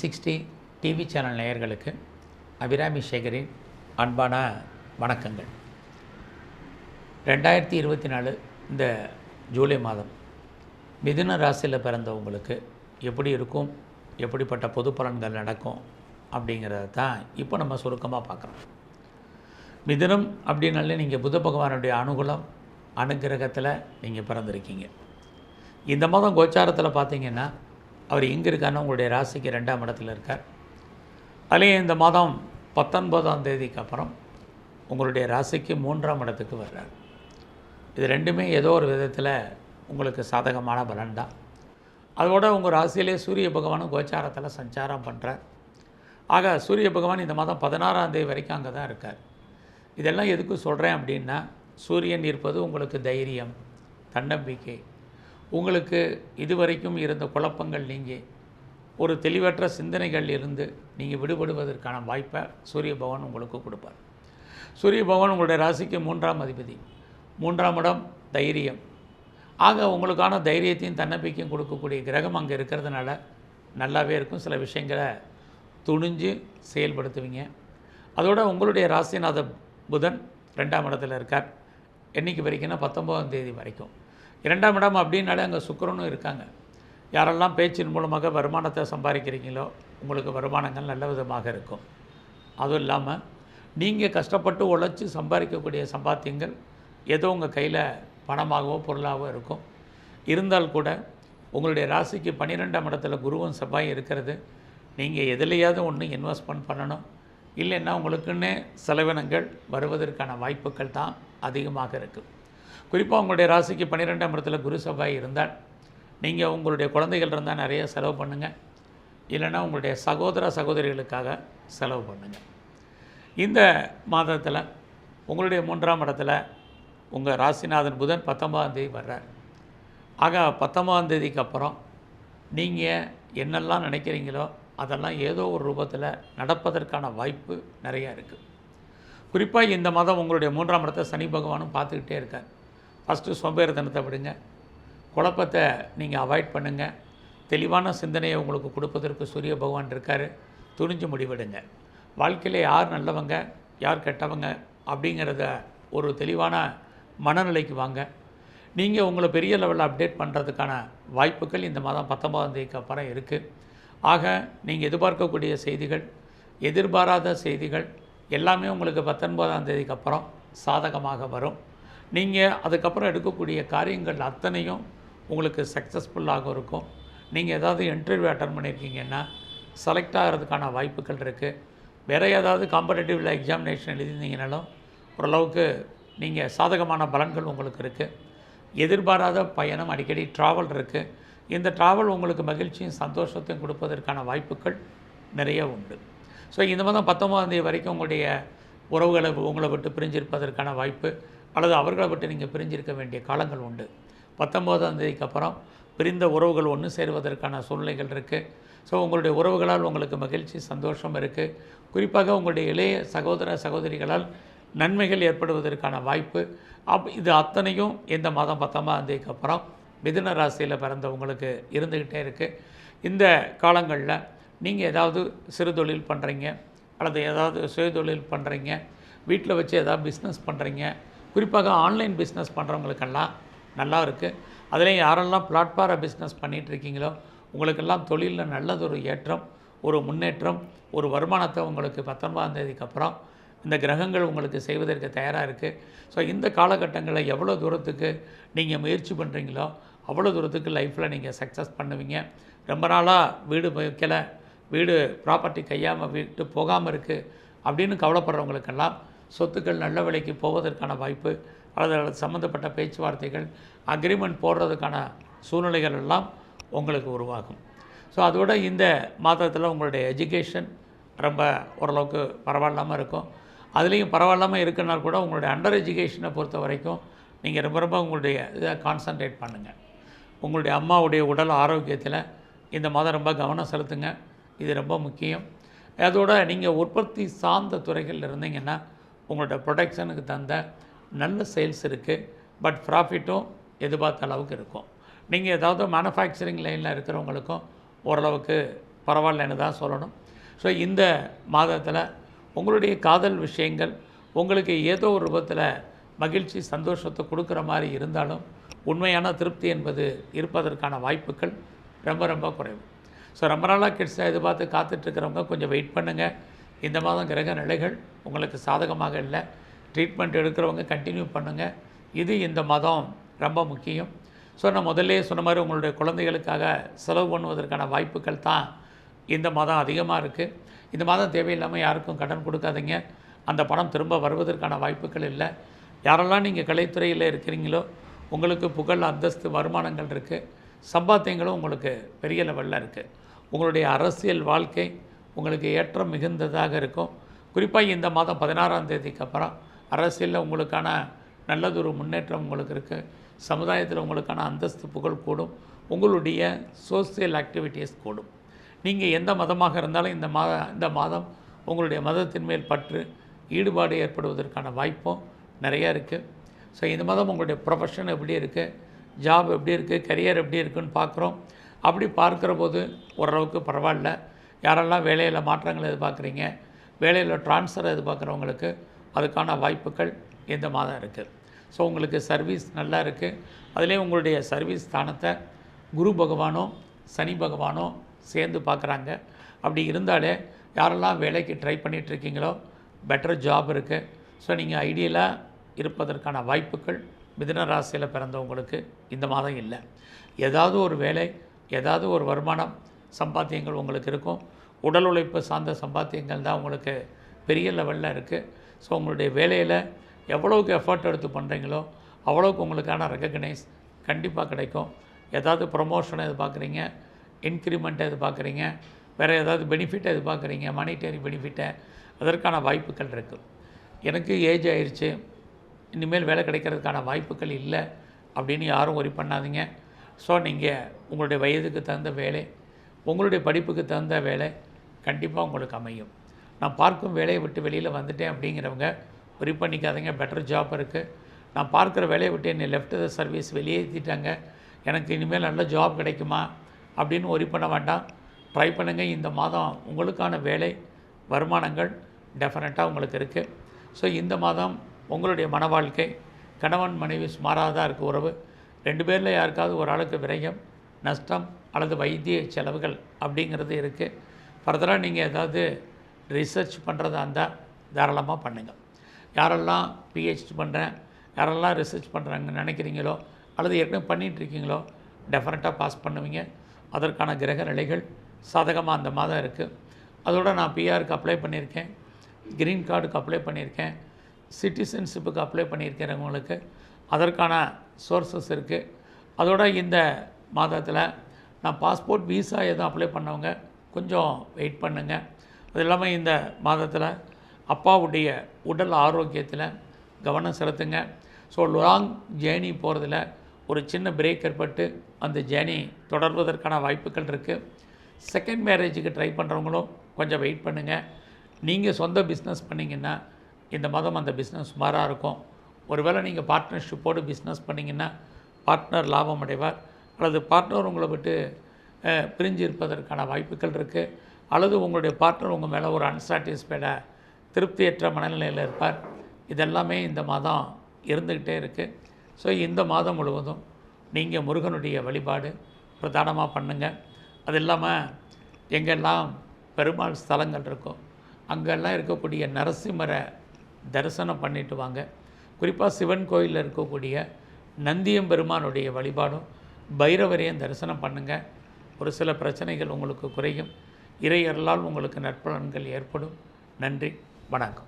Sixty TV channel நேயர்களுக்கு அபிராமி சேகரின் அன்பான வணக்கங்கள். ரெண்டாயிரத்தி இருபத்தி நாலு இந்த ஜூலை மாதம் மிதுன ராசியில் பிறந்தவங்களுக்கு எப்படி இருக்கும் எப்படிப்பட்ட பொது பலன்கள் நடக்கும் அப்படிங்கிறத தான் இப்போ நம்ம சுருக்கமாக பார்க்குறோம். மிதுனம் அப்படின்னாலே நீங்கள் புத பகவானுடைய அனுகூலம் அனுகிரகத்தில் நீங்கள் பிறந்திருக்கீங்க. இந்த மாதம் கோச்சாரத்தில் பார்த்தீங்கன்னா அவர் எங்கே இருக்காருன்னா உங்களுடைய ராசிக்கு ரெண்டாம் இடத்துல இருக்கார். அதுலேயும் இந்த மாதம் பத்தொன்பதாம் தேதிக்கு அப்புறம் உங்களுடைய ராசிக்கு மூன்றாம் இடத்துக்கு வர்றார். இது ரெண்டுமே ஏதோ ஒரு விதத்தில் உங்களுக்கு சாதகமான பலன் தான். அதோட உங்கள் ராசியிலே சூரிய பகவானும் கோச்சாரத்தில் சஞ்சாரம் பண்ணுறார் ஆக சூரிய பகவான் இந்த மாதம் பதினாறாம் தேதி வரைக்கும் அங்கே தான் இருக்கார். இதெல்லாம் எதுக்கு சொல்கிறேன் அப்படின்னா சூரியன் இருப்பது உங்களுக்கு தைரியம் தன்னம்பிக்கை உங்களுக்கு இதுவரைக்கும் இருந்த குழப்பங்கள் நீங்கி ஒரு தெளிவற்ற சிந்தனைகள் இருந்து நீங்கள் விடுபடுவதற்கான வாய்ப்பை சூரிய பகவான் உங்களுக்கு கொடுப்பார். சூரிய பகவான் உங்களுடைய ராசிக்கு மூன்றாம் அதிபதி. மூன்றாம் இடம் தைரியம். ஆக உங்களுக்கான தைரியத்தையும் தன்னம்பிக்கையும் கொடுக்கக்கூடிய கிரகம் அங்கே இருக்கிறதுனால நல்லாவே இருக்கும். சில விஷயங்களை துணிஞ்சு செயல்படுத்துவீங்க. அதோட உங்களுடைய ராசிநாத புதன் ரெண்டாம் இடத்துல இருக்கார். என்னைக்கு வரைக்கும்னா பத்தொம்போதாம் தேதி வரைக்கும். இரண்டாம் இடம் அப்படின்னாலே அங்கே சுக்கிரனும் இருக்காங்க. யாரெல்லாம் பேச்சின் மூலமாக வருமானத்தை சம்பாதிக்கிறீங்களோ உங்களுக்கு வருமானங்கள் நல்ல விதமாக இருக்கும். அதுவும் இல்லாமல் நீங்கள் கஷ்டப்பட்டு உழைச்சி சம்பாதிக்கக்கூடிய சம்பாத்தியங்கள் ஏதோ உங்கள் கையில் பணமாகவோ பொருளாகவோ இருக்கும். இருந்தால் கூட உங்களுடைய ராசிக்கு பன்னிரெண்டாம் இடத்துல குருவும் செவ்வாய் இருக்கிறது. நீங்கள் எதுலையாவது ஒன்று இன்வெஸ்ட்மெண்ட் பண்ணணும். இல்லைன்னா உங்களுக்குன்னே செலவினங்கள் வருவதற்கான வாய்ப்புகள் தான் அதிகமாக இருக்குது குறிப்பாக உங்களுடைய ராசிக்கு பன்னிரெண்டாம் இடத்துல குரு செவ்வாய் இருந்தால் நீங்கள் உங்களுடைய குழந்தைகள் இருந்தால் நிறைய செலவு பண்ணுங்கள் இல்லைன்னா உங்களுடைய சகோதர சகோதரிகளுக்காக செலவு பண்ணுங்கள் இந்த மாதத்தில் உங்களுடைய மூன்றாம் இடத்துல உங்கள் ராசிநாதன் புதன் பத்தொன்பதாம் தேதி வர்றார். ஆக பத்தொன்பதாம் தேதிக்கு அப்புறம் நீங்கள் என்னெல்லாம் நினைக்கிறீங்களோ அதெல்லாம் ஏதோ ஒரு ரூபத்தில் நடப்பதற்கான வாய்ப்பு நிறையா இருக்குது குறிப்பாக இந்த மாதம் உங்களுடைய மூன்றாம் இடத்தை சனி பகவானும் பார்த்துக்கிட்டே இருக்கார். ஃபஸ்ட்டு சோம்பேறித்தனத்தை விடுங்க. குழப்பத்தை நீங்கள் அவாய்ட் பண்ணுங்கள் தெளிவான சிந்தனையை உங்களுக்கு கொடுப்பதற்கு சூரிய பகவான் இருக்கார். துணிஞ்சு முடிவெடுங்க. வாழ்க்கையில் யார் நல்லவங்க யார் கெட்டவங்க அப்படிங்கிறத ஒரு தெளிவான மனநிலைக்கு வாங்க. நீங்கள் உங்களை பெரிய லெவலில் அப்டேட் பண்ணுறதுக்கான வாய்ப்புகள் இந்த மாதம் பத்தொன்பதாம் தேதிக்கு அப்புறம் இருக்குது ஆக நீங்கள் எதிர்பார்க்கக்கூடிய செய்திகள் எதிர்பாராத செய்திகள் எல்லாமே உங்களுக்கு பத்தொன்பதாம் தேதிக்கு அப்புறம் சாதகமாக வரும். நீங்கள் அதுக்கப்புறம் எடுக்கக்கூடிய காரியங்கள் அத்தனையும் உங்களுக்கு சக்ஸஸ்ஃபுல்லாக இருக்கும். நீங்கள் ஏதாவது இன்டர்வியூ அட்டன் பண்ணியிருக்கீங்கன்னா செலக்ட் ஆகிறதுக்கான வாய்ப்புகள் இருக்குது வேறு ஏதாவது காம்படேட்டிவில் எக்ஸாமினேஷன் எழுதியிருந்தீங்கனாலும் ஓரளவுக்கு நீங்கள் சாதகமான பலன்கள் உங்களுக்கு இருக்குது எதிர்பாராத பயணம் அடிக்கடி ட்ராவல் இருக்குது இந்த ட்ராவல் உங்களுக்கு மகிழ்ச்சியும் சந்தோஷத்தையும் கொடுப்பதற்கான வாய்ப்புகள் நிறைய உண்டு. ஸோ இந்த மாதம் பத்தொம்பதாம் தேதி வரைக்கும் உங்களுடைய உறவுகளை உங்களை விட்டு பிரிஞ்சிருப்பதற்கான வாய்ப்பு அல்லது அவர்களை விட்டு நீங்கள் பிரிஞ்சிருக்க வேண்டிய காலங்கள் உண்டு. பத்தொம்போதாம் தேதிக்கு அப்புறம் பிரிந்த உறவுகள் ஒன்று சேருவதற்கான சூழ்நிலைகள் இருக்குது ஸோ உங்களுடைய உறவுகளால் உங்களுக்கு மகிழ்ச்சி சந்தோஷம் இருக்குது குறிப்பாக உங்களுடைய இளைய சகோதர சகோதரிகளால் நன்மைகள் ஏற்படுவதற்கான வாய்ப்பு. அப் இது அத்தனையும் இந்த மாதம் பத்தொன்பதாம் தேதிக்கு அப்புறம் மிதுன ராசியில் பிறந்தவங்களுக்கு இருந்துக்கிட்டே இருக்குது இந்த காலங்களில் நீங்கள் ஏதாவது சிறு தொழில் பண்ணுறீங்க அல்லது ஏதாவது சுயதொழில் பண்ணுறீங்க வீட்டில் வச்சு ஏதாவது பிஸ்னஸ் பண்ணுறீங்க குறிப்பாக ஆன்லைன் பிஸ்னஸ் பண்ணுறவங்களுக்கெல்லாம் நல்லா இருக்குது அதுலேயும் யாரெல்லாம் பிளாட்ஃபார பிஸ்னஸ் பண்ணிகிட்ருக்கீங்களோ உங்களுக்கெல்லாம் தொழிலில் நல்லதொரு ஏற்றம் ஒரு முன்னேற்றம் ஒரு வருமானத்தை உங்களுக்கு பத்தொன்பதாம் தேதிக்கு அப்புறம் இந்த கிரகங்கள் உங்களுக்கு செய்வதற்கு தயாராக இருக்குது ஸோ இந்த காலகட்டங்களில் எவ்வளோ தூரத்துக்கு நீங்கள் முயற்சி பண்ணுறீங்களோ அவ்வளோ தூரத்துக்கு லைஃப்பில் நீங்கள் சக்ஸஸ் பண்ணுவீங்க. ரொம்ப நாளாக வீடு வைக்கலை வீடு ப்ராப்பர்ட்டி கையாமல் விட்டு போகாமல் இருக்குது அப்படின்னு கவலைப்படுறவங்களுக்கெல்லாம் சொத்துக்கள் நல்ல விலைக்கு போவதற்கான வாய்ப்பு அல்லது அது சம்மந்தப்பட்ட பேச்சுவார்த்தைகள் அக்ரிமெண்ட் போடுறதுக்கான சூழ்நிலைகள் எல்லாம் உங்களுக்கு உருவாகும். ஸோ அதோட இந்த மாதத்தில் உங்களுடைய எஜுகேஷன் ரொம்ப ஓரளவுக்கு பரவாயில்லாமல் இருக்கும். அதுலேயும் பரவாயில்லாமல் இருக்குன்னா கூட உங்களுடைய அண்டர் எஜுகேஷனை பொறுத்த வரைக்கும் நீங்கள் ரொம்ப ரொம்ப உங்களுடைய இதை கான்சன்ட்ரேட் பண்ணுங்கள் உங்களுடைய அம்மாவுடைய உடல் ஆரோக்கியத்தில் இந்த மாதம் ரொம்ப கவனம் செலுத்துங்க. இது ரொம்ப முக்கியம். அதோட நீங்கள் உற்பத்தி சார்ந்த துறைகளில் இருந்தீங்கன்னா உங்களோட ப்ரொடக்ஷனுக்கு தந்த நல்ல சேல்ஸ் இருக்குது பட் ப்ராஃபிட்டும் எதிர்பார்த்த அளவுக்கு இருக்கும். நீங்கள் ஏதாவது மேனுஃபேக்சரிங் லைனில் இருக்கிறவங்களுக்கும் ஓரளவுக்கு பரவாயில்லன்னு தான் சொல்லணும். ஸோ இந்த மாதத்தில் உங்களுடைய காதல் விஷயங்கள் உங்களுக்கு ஏதோ ஒரு ரூபத்தில் மகிழ்ச்சி சந்தோஷத்தை கொடுக்குற மாதிரி இருந்தாலும் உண்மையான திருப்தி என்பது இருப்பதற்கான வாய்ப்புகள் ரொம்ப ரொம்ப குறைவு. ஸோ ரொம்ப நாளாக கிட்ஸை எதிர்பார்த்து காத்துட்ருக்கிறவங்க கொஞ்சம் வெயிட் பண்ணுங்கள் இந்த மாதம் கிரக நிலைகள் உங்களுக்கு சாதகமாக இல்லை. ட்ரீட்மெண்ட் எடுக்கிறவங்க கண்டினியூ பண்ணுங்கள் இது இந்த மாதம் ரொம்ப முக்கியம். ஸோ நான் முதல்லே சொன்ன மாதிரி உங்களுடைய குழந்தைகளுக்காக செலவு பண்ணுவதற்கான வாய்ப்புகள் தான் இந்த மாதம் அதிகமாக இருக்குது இந்த மாதம் தேவையில்லாமல் யாருக்கும் கடன் கொடுக்காதீங்க. அந்த பணம் திரும்ப வருவதற்கான வாய்ப்புகள் இல்லை. யாரெல்லாம் நீங்கள் கலைத்துறையில் இருக்கிறீங்களோ உங்களுக்கு புகழ் அந்தஸ்து வருமானங்கள் இருக்குது சம்பாத்தியங்களும் உங்களுக்கு பெரிய லெவலில் இருக்குது உங்களுடைய அரசியல் வாழ்க்கை உங்களுக்கு ஏற்றம் மிகுந்ததாக இருக்கும். குறிப்பாக இந்த மாதம் பதினாறாம் தேதிக்கு அப்புறம் அரசியலில் உங்களுக்கான நல்லதொரு முன்னேற்றம் உங்களுக்கு இருக்குது சமுதாயத்தில் உங்களுக்கான அந்தஸ்து புகழ் கூடும். உங்களுடைய சோசியல் ஆக்டிவிட்டீஸ் கூடும். நீங்கள் எந்த மதமாக இருந்தாலும் இந்த மாத இந்த மாதம் உங்களுடைய மதத்தின் மேல் பற்று ஈடுபாடு ஏற்படுவதற்கான வாய்ப்பும் நிறையா இருக்குது ஸோ இந்த மாதம் உங்களுடைய ப்ரொஃபஷன் எப்படி இருக்குது ஜாப் எப்படி இருக்குது கரியர் எப்படி இருக்குன்னு பார்க்குறோம். அப்படி பார்க்குற போது ஓரளவுக்கு பரவாயில்ல. யாரெல்லாம் வேலையில் மாற்றங்கள் எதிர்பார்க்குறீங்க வேலையில் ட்ரான்ஸ்ஃபர் எதிர்பார்க்குறவங்களுக்கு அதுக்கான வாய்ப்புகள் இந்த மாதம் இருக்குது ஸோ உங்களுக்கு சர்வீஸ் நல்லா இருக்குது அதுலேயும் உங்களுடைய சர்வீஸ் ஸ்தானத்தை குரு பகவானோ சனி பகவானோ சேர்ந்து பார்க்குறாங்க. அப்படி இருந்தாலே யாரெல்லாம் வேலைக்கு ட்ரை பண்ணிகிட்ருக்கீங்களோ பெட்டர் ஜாப் இருக்குது ஸோ நீங்கள் ஐடியலாக இருப்பதற்கான வாய்ப்புகள் மிதன ராசியில் பிறந்தவங்களுக்கு இந்த மாதம் இல்லை. ஏதாவது ஒரு வேலை ஏதாவது ஒரு வருமானம் சம்பாத்தியங்கள் உங்களுக்கு இருக்கும். உடல் உழைப்பு சார்ந்த சம்பாத்தியங்கள் தான் உங்களுக்கு பெரிய லெவலில் இருக்குது ஸோ உங்களுடைய வேலையில் எவ்வளோக்கு எஃபர்ட் எடுத்து பண்ணுறீங்களோ அவ்வளோக்கு உங்களுக்கான ரெக்கக்னைஸ் கண்டிப்பாக கிடைக்கும். ஏதாவது ப்ரொமோஷன் எதிர்பார்க்குறீங்க இன்க்ரிமெண்ட் எதிர்பார்க்குறீங்க வேறு ஏதாவது பெனிஃபிட்டை எதிர்பார்க்குறீங்க மானிட்டரி பெனிஃபிட்டை அதற்கான வாய்ப்புகள் இருக்குது எனக்கு ஏஜ் ஆயிடுச்சு இனிமேல் வேலை கிடைக்கிறதுக்கான வாய்ப்புகள் இல்லை அப்படின்னு யாரும் ஒரி பண்ணாதீங்க. ஸோ நீங்கள் உங்களுடைய வயதுக்கு தகுந்த வேலை உங்களுடைய படிப்புக்கு தகுந்த வேலை கண்டிப்பாக உங்களுக்கு அமையும். நான் பார்க்கும் வேலையை விட்டு வெளியில் வந்துட்டேன் அப்படிங்கிறவங்க ஒரி பண்ணிக்காதீங்க பெட்டர் ஜாப் இருக்குது நான் பார்க்குற வேலையை விட்டு என்னை லெஃப்ட் த சர்வீஸ் வெளியேற்றிட்டாங்க எனக்கு இனிமேல் நல்ல ஜாப் கிடைக்குமா அப்படின்னு ஒரி பண்ண வேண்டாம். ட்ரை பண்ணுங்கள் இந்த மாதம் உங்களுக்கான வேலை வருமானங்கள் டெஃபினட்டாக உங்களுக்கு இருக்குது ஸோ இந்த மாதம் உங்களுடைய மன வாழ்க்கை கணவன் மனைவி சுமாராக தான் இருக்குது உறவு. ரெண்டு பேரில் யாருக்காவது ஒரு ஆளுக்கு விரயம் நஷ்டம் அல்லது வைத்திய செலவுகள் அப்படிங்கிறது இருக்குது ஃபர்தராக நீங்கள் ஏதாவது ரிசர்ச் பண்ணுறதா இருந்தால் தாராளமாக பண்ணுங்கள் யாரெல்லாம் பிஹெச்டி பண்ணுறேன் யாரெல்லாம் ரிசர்ச் பண்ணுறாங்கன்னு நினைக்கிறீங்களோ அல்லது ஏற்கனவே பண்ணிகிட்ருக்கீங்களோ டெஃபினட்டாக பாஸ் பண்ணுவீங்க. அதற்கான கிரக நிலைகள் சாதகமாக அந்த மாதம் இருக்குது அதோட நான் பிஆருக்கு அப்ளை பண்ணியிருக்கேன். க்ரீன் கார்டுக்கு அப்ளை பண்ணியிருக்கேன். சிட்டிசன்ஷிப்புக்கு அப்ளை பண்ணியிருக்கிறவங்களுக்கு அதற்கான சோர்சஸ் இருக்குது அதோட இந்த மாதத்தில் நான் பாஸ்போர்ட் விசா எதுவும் அப்ளை பண்ணவங்க கொஞ்சம் வெயிட் பண்ணுங்கள் அது இல்லாமல் இந்த மாதத்தில் அப்பாவுடைய உடல் ஆரோக்கியத்தில் கவனம் செலுத்துங்க. ஸோ லாங் ஜேர்னி போகிறதுல ஒரு சின்ன பிரேக் ஏற்பட்டு அந்த ஜேர்னி தொடர்வதற்கான வாய்ப்புகள் இருக்குது செகண்ட் மேரேஜுக்கு ட்ரை பண்ணுறவங்களும் கொஞ்சம் வெயிட் பண்ணுங்கள் நீங்கள் சொந்த பிஸ்னஸ் பண்ணிங்கன்னா இந்த மாதம் அந்த பிஸ்னஸ் சுமாராக இருக்கும். ஒருவேளை நீங்கள் பார்ட்னர்ஷிப்போடு பிஸ்னஸ் பண்ணிங்கன்னா பார்ட்னர் லாபம் அடைவார். அல்லது பார்ட்னர் உங்களை விட்டு பிரிஞ்சு இருப்பதற்கான வாய்ப்புகள் இருக்குது அல்லது உங்களுடைய பார்ட்னர் உங்கள் மேலே ஒரு அன்சாட்டிஸ்ஃபைடாக திருப்தியற்ற மனநிலையில் இருப்பார். இதெல்லாமே இந்த மாதம் இருந்துக்கிட்டே இருக்குது ஸோ இந்த மாதம் முழுவதும் நீங்கள் முருகனுடைய வழிபாடு பிரதானமாக பண்ணுங்கள் அது இல்லாமல் எங்கெல்லாம் பெருமாள் ஸ்தலங்கள் இருக்கோ அங்கெல்லாம் இருக்கக்கூடிய நரசிம்மரை தரிசனம் பண்ணிட்டு வாங்க. குறிப்பாக சிவன் கோயிலில் இருக்கக்கூடிய நந்தியம் பெருமானுடைய வழிபாடும் பைரவரையும் தரிசனம் பண்ணுங்கள் ஒரு சில பிரச்சனைகள் உங்களுக்கு குறையும். இறையர்களால் உங்களுக்கு நற்பலன்கள் ஏற்படும். நன்றி. வணக்கம்.